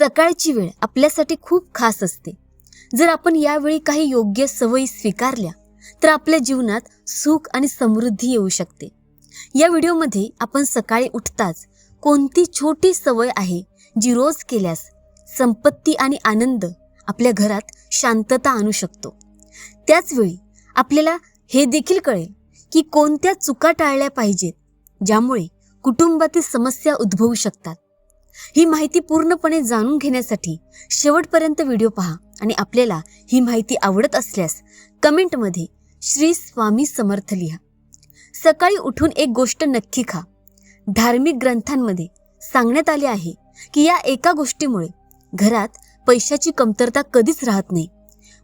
सकाळची वेळ आपल्यासाठी खूप खास असते. जर आपण यावेळी काही योग्य सवयी स्वीकारल्या तर आपल्या जीवनात सुख आणि समृद्धी येऊ शकते. या व्हिडिओमध्ये आपण सकाळी उठताच कोणती छोटी सवय आहे जी रोज केल्यास संपत्ती आणि आनंद आपल्या घरात शांतता आणू शकतो? त्याचवेळी आपल्याला हे देखील कळेल की कोणत्या चुका टाळल्या पाहिजेत ज्यामुळे कुटुंबातील समस्या उद्भवू शकतात. ही माहिती पूर्णपणे जाणून घेण्यासाठी शेवटपर्यंत व्हिडिओ पहा आणि आपल्याला ही माहिती आवडत असल्यास कमेंटमध्ये श्री स्वामी समर्थ लिहा. सकाळी उठून एक गोष्ट नक्की खा. धार्मिक ग्रंथांमध्ये सांगण्यात आले आहे की या एका गोष्टीमुळे घरात पैशाची कमतरता कधीच राहत नाही.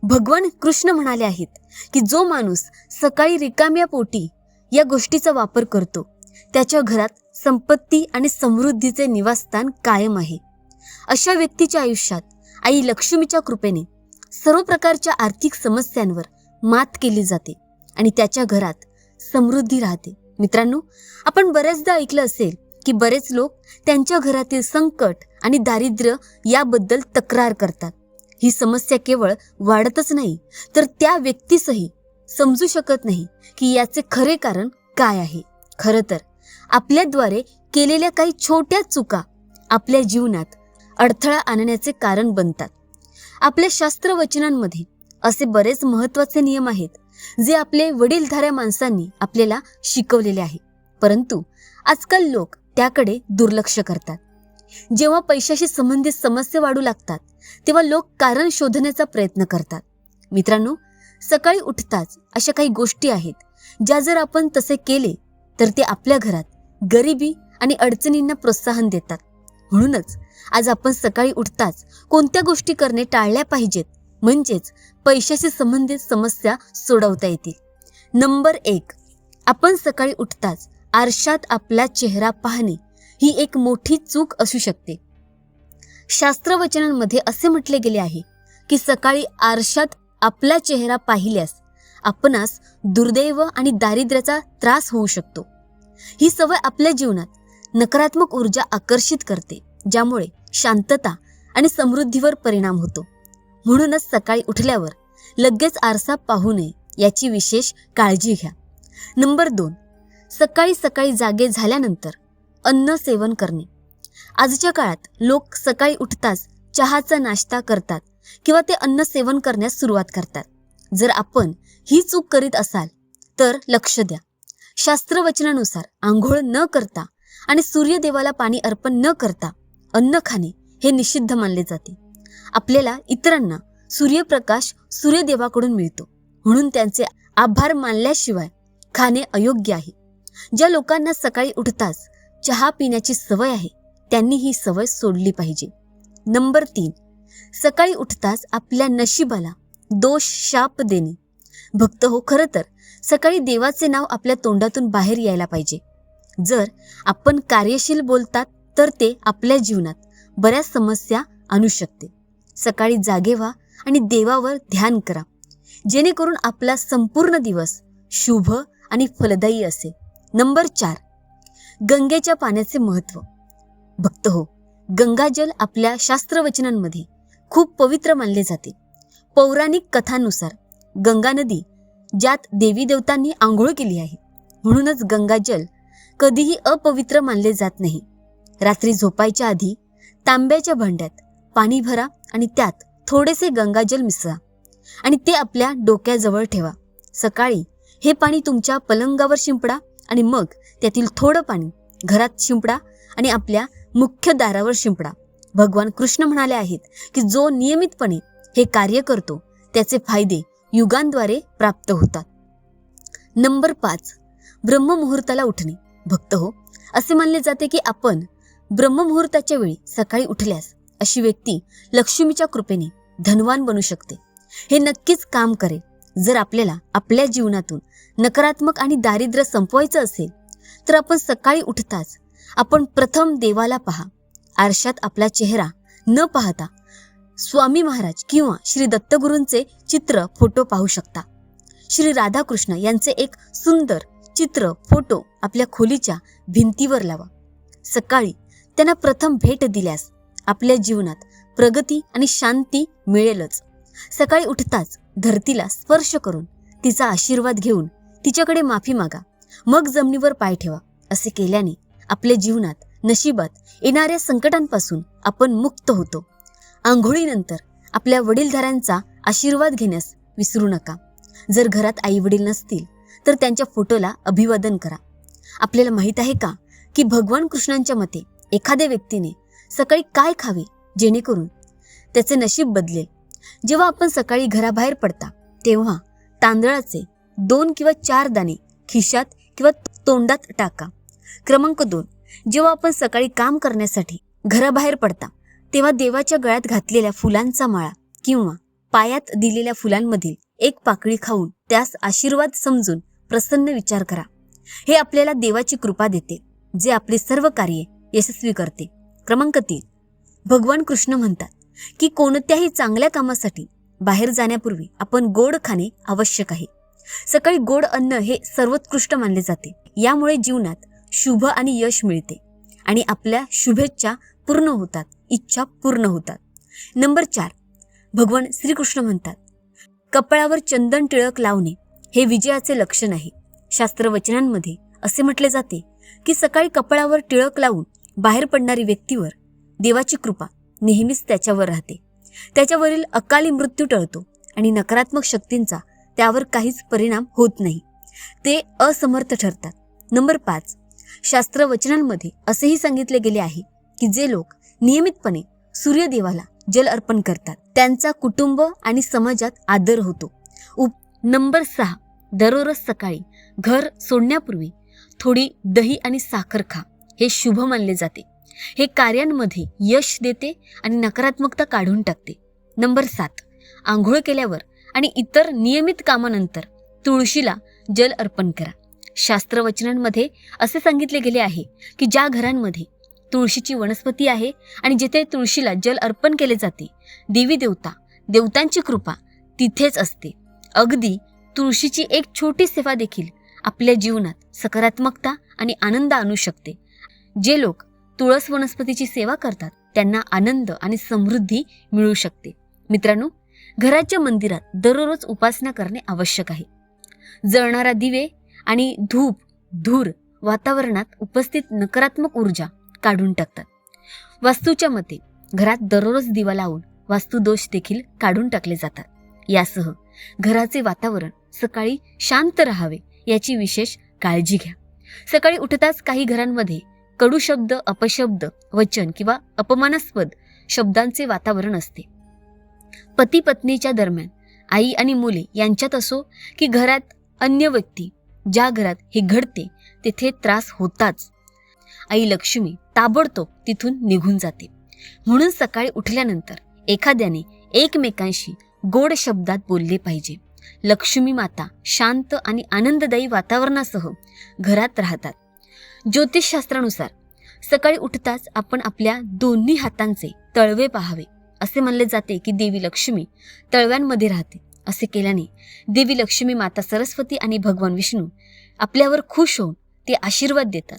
भगवान कृष्ण म्हणाले आहेत की जो माणूस सकाळी रिकाम्या पोटी या गोष्टीचा वापर करतो त्याच्या घरात संपत्ती आणि समृद्धीचे निवासस्थान कायम आहे. अशा व्यक्तीच्या आयुष्यात आई लक्ष्मीच्या कृपेने सर्व प्रकारच्या आर्थिक समस्यांवर मात केली जाते आणि त्याच्या घरात समृद्धी राहते. मित्रांनो आपण बऱ्याचदा ऐकलं असेल की बरेच लोक त्यांच्या घरातील संकट आणि दारिद्र्य याबद्दल तक्रार करतात. ही समस्या केवळ वाढतच नाही तर त्या व्यक्तीसही समजू शकत नाही की याचे खरे कारण काय आहे. खरं तर आपल्याद्वारे केलेल्या काही छोट्या चुका आपल्या जीवनात अडथळा आणण्याचे कारण बनतात. आपल्या शास्त्रवचनांमध्ये असे बरेच महत्त्वाचे नियम आहेत जे आपले वडीलधाऱ्या माणसांनी आपल्याला शिकवलेले आहे. परंतु आजकाल लोक त्याकडे दुर्लक्ष करतात. जेव्हा पैशाशी संबंधित समस्या वाढू लागतात तेव्हा लोक कारण शोधण्याचा प्रयत्न करतात. मित्रांनो सकाळी उठताच अशा काही गोष्टी आहेत ज्या जर आपण तसे केले तर ते आपल्या घरात गरिबी आणि अडचणींना प्रोत्साहन देतात. म्हणूनच आज आपण सकाळी उठताच कोणत्या गोष्टी करणे टाळल्या पाहिजेत? म्हणजेच पैशाशी संबंधित समस्या सोडवता येतील. नंबर एक आपण सकाळी उठताच आरशात आपला चेहरा पाहणे ही एक मोठी चूक असू शकते. शास्त्रवचनांमध्ये असे म्हटले गेले आहे की सकाळी आरशात आपला चेहरा पाहिल्यास आपणास दुर्दैव आणि दारिद्र्याचा त्रास होऊ शकतो. ही सवय आपल्या जीवनात नकारात्मक ऊर्जा आकर्षित करते ज्यामुळे शांतता आणि समृद्धीवर परिणाम होतो. म्हणूनच सकाळी उठल्यावर लगेच आरसा पाहू नये याची विशेष काळजी घ्या. नंबर दोन सकाळी सकाळी जागे झाल्यानंतर अन्न सेवन करणे. आजच्या काळात लोक सकाळी उठताच चहाचा नाश्ता करतात किंवा ते अन्न सेवन करण्यास सुरुवात करतात. जर आपण ही चूक करीत असाल तर लक्ष द्या. शास्त्रवचनानुसार आंघोळ न करता आणि सूर्यदेवाला पाणी अर्पण न करता अन्न खाणे हे निषिद्ध मानले जाते. आपल्याला इतरांना सूर्यप्रकाश सूर्यदेवाकडून मिळतो. म्हणून त्यांचे आभार मानल्याशिवाय खाणे अयोग्य आहे. ज्या लोकांना सकाळी उठताच चहा पिण्याची सवय आहे त्यांनी ही सवय सोडली पाहिजे. नंबर तीन सकाळी उठताच आपल्या नशिबाला दोष शाप देणे. भक्त हो खरं तर सकाळी देवाचे नाव आपल्या तोंडातून बाहेर यायला पाहिजे. जर आपण कार्यशील बोलतात तर ते आपल्या जीवनात बऱ्याच समस्या आणू शकते. सकाळी जागे व्हा आणि देवावर ध्यान करा. जेणेकरून आपला संपूर्ण दिवस शुभ आणि फलदायी असेल. नंबर चार गंगेच्या पाण्याचे महत्त्व. भक्त हो गंगाजल आपल्या शास्त्रवचनांमध्ये खूप पवित्र मानले जाते. पौराणिक कथानुसार गंगा नदी ज्यात देवी देवतांनी आंघोळ केली आहे. म्हणूनच गंगाजल कधीही अपवित्र मानले जात नाही. रात्री झोपायच्या आधी तांब्याच्या भांड्यात पाणी भरा आणि त्यात थोडेसे गंगाजल मिसळा आणि ते आपल्या डोक्याजवळ ठेवा. सकाळी हे पाणी तुमच्या पलंगावर शिंपडा आणि मग त्यातील थोडं पाणी घरात शिंपडा आणि आपल्या मुख्य दारावर शिंपडा. भगवान कृष्ण म्हणाले आहेत की जो नियमितपणे हे कार्य करतो त्याचे फायदे युगांद्वारे प्राप्त होतात. नंबर पाच. ब्रह्ममुहूर्ताला उठणे. भक्त हो असे मानले जाते की आपण ब्रह्ममुहूर्ताच्या वेळी सकाळी उठल्यास अशी व्यक्ती लक्ष्मीच्या कृपेने धनवान बनू शकते. हे नक्कीच काम करेल. जर आपल्याला आपल्या जीवनातून नकारात्मक आणि दारिद्र्य संपवायचं असेल तर आपण सकाळी उठताच आपण प्रथम देवाला पहा. आरशात आपला चेहरा न पाहता स्वामी महाराज किंवा श्री दत्तगुरूंचे चित्र फोटो पाहू शकता. श्री राधाकृष्ण यांचे एक सुंदर चित्र फोटो आपल्या खोलीच्या भिंतीवर लावा. सकाळी त्यांना प्रथम भेट दिल्यास आपल्या जीवनात प्रगती आणि शांती मिळेलच. सकाळी उठताच धरतीला स्पर्श करून तिचा आशीर्वाद घेऊन तिच्याकडे माफी मागा. मग जमिनीवर पाय ठेवा असे केल्याने आपल्या जीवनात नशिबात येणाऱ्या संकटांपासून आपण मुक्त होतो. आंघोळीनंतर आपल्या वडीलधाऱ्यांचा आशीर्वाद घेण्यास विसरू नका. जर घरात आई वडील नसतील तर त्यांच्या फोटोला अभिवादन करा. आपल्याला माहीत आहे का की भगवान कृष्णांच्या मते एखाद्या व्यक्तीने सकाळी काय खावे जेणेकरून त्याचे नशीब बदलेल? जेव्हा आपण सकाळी घराबाहेर पडता तेव्हा तांदळाचे दोन किंवा चार दाणे खिशात किंवा तोंडात टाका. क्रमांक दोन जेव्हा आपण सकाळी काम करण्यासाठी घराबाहेर पडता तेव्हा देवाच्या गळ्यात घातलेल्या फुलांचा माळा किंवा पायात दिलेल्या फुलांमधील एक पाकळी खाऊन त्यास आशीर्वाद समजून प्रसन्न विचार करा. हे आपल्याला देवाची कृपा देते जे आपले सर्व कार्ये यशस्वी करते. क्रमांक तीन. भगवान कृष्ण म्हणतात की कोणत्याही चांगल्या कामासाठी बाहेर जाण्यापूर्वी आपण गोड खाणे आवश्यक आहे. सकाळी गोड अन्न हे सर्वोत्कृष्ट मानले जाते. यामुळे जीवनात शुभ आणि यश मिळते आणि आपल्या शुभेच्छा पूर्ण होतात इच्छा पूर्ण होतात. नंबर चार भगवान श्रीकृष्ण म्हणतात कपाळावर चंदन टिळक लावणे हे विजयाचे लक्षण आहे. शास्त्रवचनांमध्ये असे म्हटले जाते की सकाळी कपाळावर टिळक लावून बाहेर पडणारी व्यक्तीवर देवाची कृपा नेहमीच त्याच्यावर राहते. त्याच्यावरील अकाली मृत्यू टळतो आणि नकारात्मक शक्तींचा त्यावर काहीच परिणाम होत नाही. ते असमर्थ ठरतात. नंबर पाच शास्त्रवचनांमध्ये असेही सांगितले गेले आहे की जे लोक नियमितपणे सूर्यदेवाला जल अर्पण करतात त्यांचा कुटुंब आणि समाजात आदर होतो. उप नंबर सहा दररोज सकाळी घर सोडण्यापूर्वी थोडी दही आणि साखर खा हे शुभ मानले जाते. हे कार्यांमध्ये यश देते आणि नकारात्मकता काढून टाकते. नंबर सात आंघोळ केल्यावर आणि इतर नियमित कामानंतर तुळशीला जल अर्पण करा. शास्त्रवचनांमध्ये असे सांगितले गेले आहे की ज्या घरांमध्ये तुळशीची वनस्पती आहे आणि जिथे तुळशीला जल अर्पण केले जाते देवी देवता देवतांची कृपा तिथेच असते. अगदी तुळशीची एक छोटी सेवा देखील आपल्या जीवनात सकारात्मकता आणि आनंद आणू शकते. जे लोक तुळस वनस्पतीची सेवा करतात त्यांना आनंद आणि समृद्धी मिळू शकते. मित्रांनो घराच्या मंदिरात दररोज उपासना करणे आवश्यक आहे. जळणारा दिवे आणि धूप धूर वातावरणात उपस्थित नकारात्मक ऊर्जा काढून टाकतात. वास्तूच्या मते घरात दररोज दिवा लावून वास्तुदोष देखील काढून टाकले जातात. यासह घराचे वातावरण सकाळी शांत राहावे याची विशेष काळजी घ्या. सकाळी उठताच काही घरांमध्ये कडू शब्द अपशब्द वचन किंवा अपमानास्पद शब्दांचे वातावरण असते. पती पत्नीच्या दरम्यान आई आणि मुले यांच्यात असो की घरात अन्य व्यक्ती ज्या घरात हे घडते तेथे त्रास होताच. आई लक्ष्मी ताबडतोब तिथून निघून जाते. म्हणून सकाळी उठल्यानंतर एखाद्याने एकमेकांशी गोड शब्दात बोलले पाहिजे. लक्ष्मी माता शांत आणि आनंददायी वातावरणासह घरात राहतात. ज्योतिषशास्त्रानुसार सकाळी उठताच आपण आपल्या दोन्ही हातांचे तळवे पाहावे असे म्हणले जाते की देवी लक्ष्मी तळव्यांमध्ये राहते. असे केल्याने देवी लक्ष्मी माता सरस्वती आणि भगवान विष्णू आपल्यावर खुश होऊन ते आशीर्वाद देतात.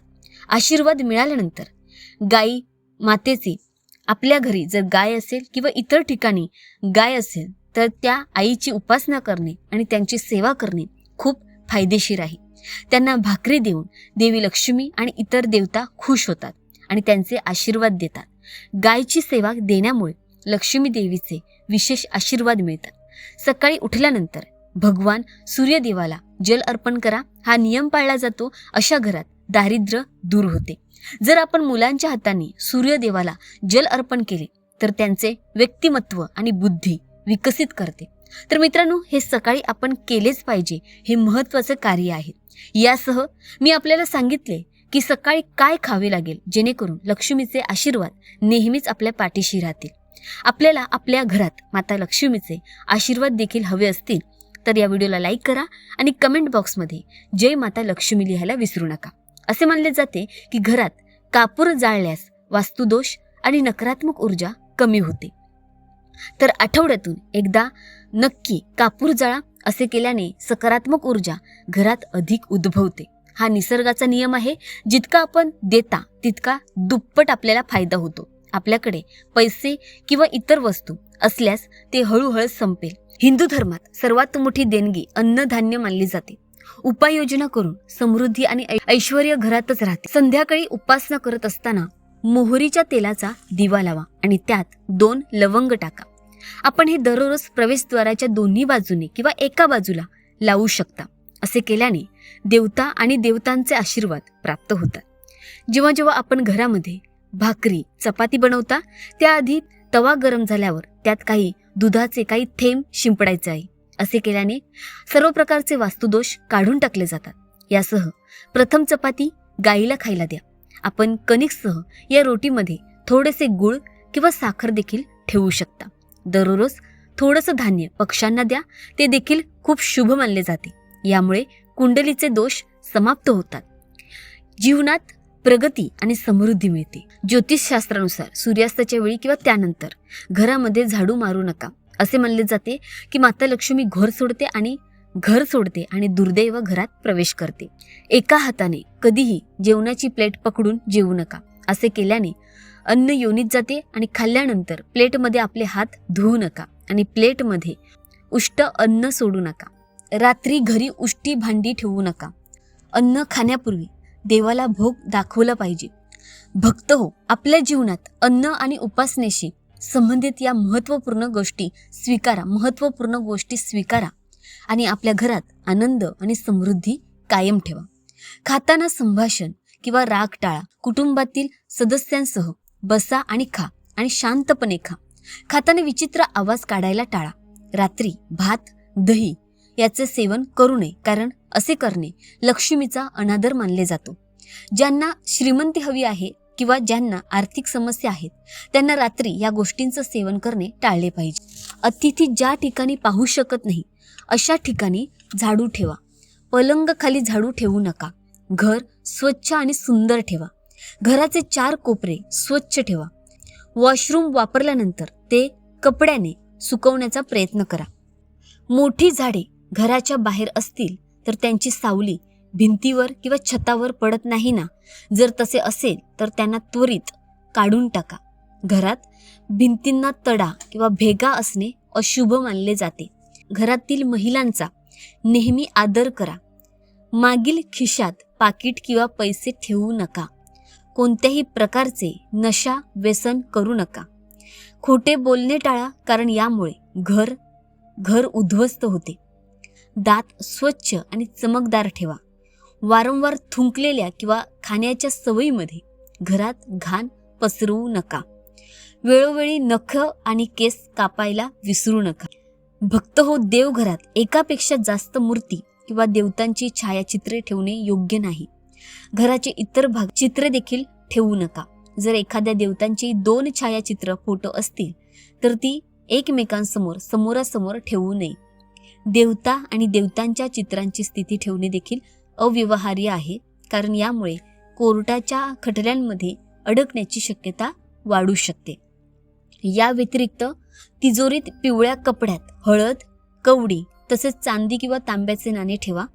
आशीर्वाद मिळाल्यानंतर गाई मातेचे आपल्या घरी जर गाय असेल किंवा इतर ठिकाणी गाय असेल तर त्या आईची उपासना करणे आणि त्यांची सेवा करणे खूप फायदेशीर आहे. त्यांना भाकरी देऊन देवी लक्ष्मी आणि इतर देवता खुश होतात आणि त्यांचे आशीर्वाद देतात. गायची सेवा देण्यामुळे लक्ष्मी देवीचे विशेष आशीर्वाद मिळतात. सकाळी उठल्यानंतर भगवान सूर्यदेवाला जल अर्पण करा हा नियम पाळला जातो अशा घरात. दारिद्र्य दूर होते. जर आपण मुलांच्या हाताने सूर्यदेवाला जल अर्पण केले तर त्यांचे व्यक्तिमत्व आणि बुद्धी विकसित करते. तर मित्रांनो हे सकाळी आपण केलेच पाहिजे हे महत्वाचं कार्य आहे. यासह मी आपल्याला सांगितले की सकाळी काय खावे लागेल जेणेकरून लक्ष्मीचे आशीर्वाद नेहमीच आपल्या पाठीशी राहतील. आपल्याला आपल्या घरात माता लक्ष्मीचे आशीर्वाद देखील हवे असतील तर या व्हिडिओला लाईक करा आणि कमेंट बॉक्समध्ये जय माता लक्ष्मी लिहायला विसरू नका. असे मानले जाते की घरात कापूर जाळल्यास वास्तुदोष आणि नकारात्मक ऊर्जा कमी होते. तर आठवड्यातून एकदा नक्की कापूर जाळा असे केल्याने सकारात्मक ऊर्जा घरात अधिक उद्भवते. हा निसर्गाचा नियम आहे. जितका आपण देता तितका दुप्पट आपल्याला फायदा होतो. आपल्याकडे पैसे किंवा इतर वस्तू असल्यास ते हळूहळू संपेल. हिंदू धर्मात सर्वात मोठी देणगी अन्नधान्य मानली जाते. उपाययोजना करून समृद्धी आणि ऐश्वर ऐश्वर्य घरातच राहते. संध्याकाळी उपासना करत असताना मोहरीच्या तेलाचा दिवा लावा आणि त्यात दोन लवंग टाका. आपण हे दररोज प्रवेशद्वाराच्या दोन्ही बाजूने किंवा एका बाजूला लावू शकता असे केल्याने देवता आणि देवतांचे आशीर्वाद प्राप्त होतात. जेव्हा जेव्हा आपण घरामध्ये भाकरी चपाती बनवता त्याआधी तवा गरम झाल्यावर त्यात काही दुधाचे काही थेंब शिंपडायचे आहे. असे केल्याने सर्व प्रकारचे वास्तुदोष काढून टाकले जातात. यासह प्रथम चपाती गाईला खायला द्या. आपण कणिकसह या रोटीमध्ये थोडेसे गुळ किंवा साखर देखील ठेवू शकता. दररोज थोडंसं धान्य पक्ष्यांना द्या. ते देखील खूप शुभ मानले जाते. यामुळे कुंडलीचे दोष समाप्त होतात. जीवनात प्रगती आणि समृद्धी मिळते. ज्योतिषशास्त्रानुसार सूर्यास्ताच्या वेळी किंवा त्यानंतर घरामध्ये झाडू मारू नका. असे मानले जाते की माता लक्ष्मी घर सोडते आणि घर सोडते आणि दुर्दैव घरात प्रवेश करते. एका हाताने कधीही जेवणाची प्लेट पकडून जेवू नका. असे केल्याने अन्न योनीत जाते आणि खाल्ल्यानंतर प्लेटमध्ये आपले हात धुवू नका आणि प्लेटमध्ये उष्ट अन्न सोडू नका. रात्री घरी उष्टी भांडी ठेवू नका. अन्न खाण्यापूर्वी देवाला भोग दाखवला पाहिजे. भक्त हो आपल्या जीवनात अन्न आणि उपासनेशी संबंधित या महत्त्वपूर्ण गोष्टी स्वीकारा महत्त्वपूर्ण गोष्टी स्वीकारा आणि आपल्या घरात आनंद आणि समृद्धी कायम ठेवा. खाताना संभाषण किंवा राग टाळा कुटुंबातील सदस्यांसह बसा आणि खा आणि शांतपणे खा. खाताना विचित्र आवाज काढायला टाळा. रात्री भात दही याचे सेवन करू नये कारण असे करणे लक्ष्मीचा अनादर मानले जातो. ज्यांना श्रीमंती हवी आहे किंवा ज्यांना आर्थिक समस्या आहेत त्यांना रात्री या गोष्टींचं सेवन करणे टाळले पाहिजे. अतिथी ज्या ठिकाणी पाहू शकत नाही अशा ठिकाणी झाडू ठेवा. पलंग खाली झाडू ठेवू नका. घर स्वच्छ आणि सुंदर ठेवा. घराचे चार कोपरे स्वच्छ ठेवा. वॉशरूम वापरल्यानंतर ते कपड्याने सुकवण्याचा प्रयत्न करा. मोठी झाडे घराच्या बाहेर असतील तर त्यांची सावली भिंतीवर किंवा छतावर पडत नाही ना? जर तसे असेल तर त्यांना त्वरित काढून टाका. घरात भिंतींना तडा किंवा भेगा असणे अशुभ मानले जाते. घरातील महिलांचा नेहमी आदर करा. मागील खिशात पाकिट किंवा पैसे ठेवू नका. कोणत्याही प्रकारचे नशा व्यसन करू नका. खोटे बोलणे टाळा कारण यामुळे घर घर उद्ध्वस्त होते. दात स्वच्छ आणि चमकदार ठेवा. वारंवार थुंकलेल्या किंवा खाण्याच्या सवयीमध्ये घरात घाण पसरवू नका. वेळोवेळी नख आणि केस कापायला विसरू नका. भक्त हो देवघरात एकापेक्षा जास्त मूर्ती किंवा देवतांची छायाचित्रे ठेवणे योग्य नाही. घराचे इतर भाग चित्रे देखील ठेवू नका. जर एखाद्या देवतांची दोन छायाचित्र फोटो असतील तर ती एकमेकांसमोर समोरासमोर ठेवू नये. देवता आणि देवतांच्या चित्रांची स्थिती ठेवणे देखील अव्यवहार्य आहे. कारण यामुळे कोर्टाच्या खटल्यांमध्ये अडकण्याची शक्यता वाढू शकते. या व्यतिरिक्त तिजोरीत पिवळ्या कपड्यात हळद कवडी तसेच चांदी किंवा तांब्याचे नाणे ठेवा.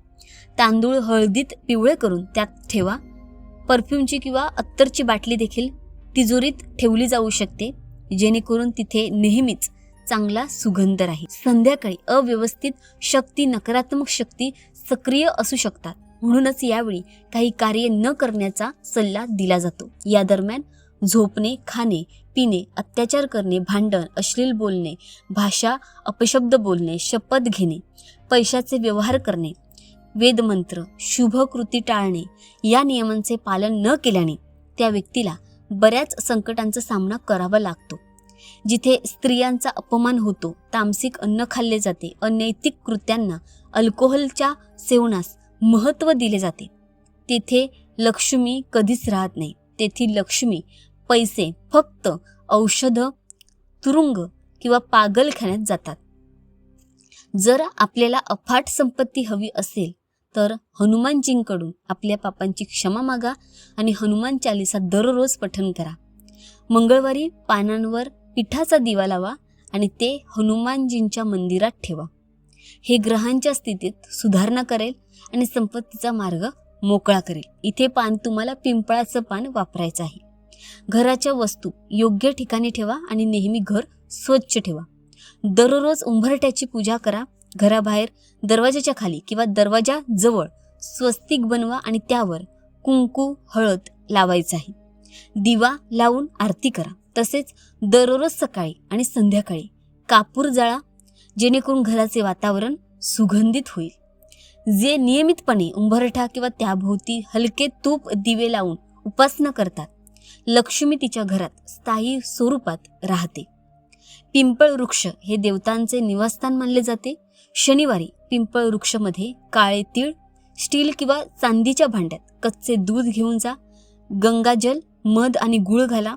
तांदूळ हळदीत पिवळे करून त्यात ठेवा. परफ्यूमची किंवा अत्तरची बाटली देखील तिजोरीत ठेवली जाऊ शकते. जेणेकरून तिथे नेहमीच चांगला सुगंध राहील. संध्याकाळी अव्यवस्थित शक्ती नकारात्मक शक्ती सक्रिय असू शकतात. म्हणूनच यावेळी काही कार्य न करण्याचा सल्ला दिला जातो. या दरम्यान झोपणे खाणे पिणे अत्याचार करणे भांडण अश्लील बोलणे भाषा अपशब्द बोलणे शपथ घेणे पैशाचे व्यवहार करणे वेदमंत्र शुभ कृती टाळणे या नियमांचे पालन न केल्याने त्या व्यक्तीला बऱ्याच संकटांचा सामना करावा लागतो. जिथे स्त्रियांचा अपमान होतो तामसिक अन्न खाल्ले जाते. अनैतिक कृत्यांना अल्कोहोलच्या सेवनास महत्त्व दिले जाते. तेथे लक्ष्मी कधीच राहत नाही. तेथील लक्ष्मी पैसे फक्त औषध तुरुंग किंवा पागलखान्यात जातात. जर आपल्याला अफाट संपत्ती हवी असेल तर हनुमानजींकडून आपल्या पापांची क्षमा मागा आणि हनुमान चालिसा दररोज पठन करा. मंगळवारी पानांवर पिठाचा दिवा लावा आणि ते हनुमानजींच्या मंदिरात ठेवा. हे ग्रहांच्या स्थितीत सुधारणा करेल आणि संपत्तीचा मार्ग मोकळा करेल. इथे पान तुम्हाला पिंपळाचं पान वापरायचं आहे. घराच्या वस्तू योग्य ठिकाणी ठेवा आणि नेहमी घर स्वच्छ ठेवा. दररोज उंबरट्याची पूजा करा. घराबाहेर दरवाजाच्या खाली किंवा दरवाजा जवळ स्वस्तिक बनवा आणि त्यावर कुंकू हळद लावायचं आहे. दिवा लावून आरती करा. तसेच दररोज सकाळी आणि संध्याकाळी कापूर जाळा जेणेकरून घराचे वातावरण सुगंधित होईल. जे नियमितपणे उंबरठा किंवा त्याभोवती हलके तूप दिवे लावून उपासना करतात लक्ष्मी तिच्या घरात स्थायी स्वरूपात राहते. पिंपळ वृक्ष हे देवतांचे निवासस्थान मानले जाते. शनिवारी पिंपळ वृक्षमध्ये काळे तीळ स्टील किंवा चांदीच्या भांड्यात कच्चे दूध घेऊन जा गंगाजल मध आणि गुळ घाला.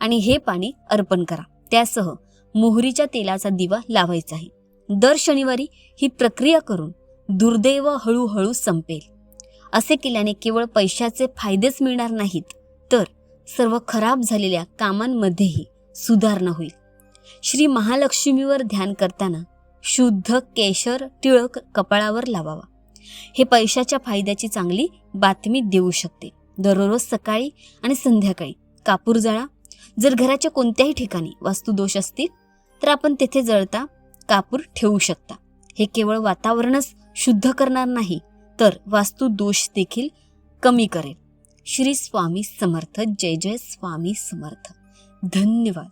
आणि हे पाणी अर्पण करा. त्यासह मोहरीच्या तेलाचा दिवा लावायचा आहे दर शनिवारी ही प्रक्रिया करून दुर्दैव हळूहळू संपेल. असे केल्याने केवळ पैशाचे फायदेच मिळणार नाहीत तर सर्व खराब झालेल्या कामांमध्येही सुधारणा होईल. श्री महालक्ष्मीवर ध्यान करताना शुद्ध केशर टिळक कपाळावर लावावा. हे पैशाच्या फायद्याची चांगली बातमी देऊ शकते. दररोज सकाळी आणि संध्याकाळी कापूर जळा जर घराच्या कोणत्याही ठिकाणी वास्तुदोष असतील तर आपण तेथे जळता कापूर ठेवू शकता. हे केवळ वातावरणच शुद्ध करणार नाही तर वास्तुदोष देखील कमी करेल. श्री स्वामी समर्थ. जय जय स्वामी समर्थ. धन्यवाद.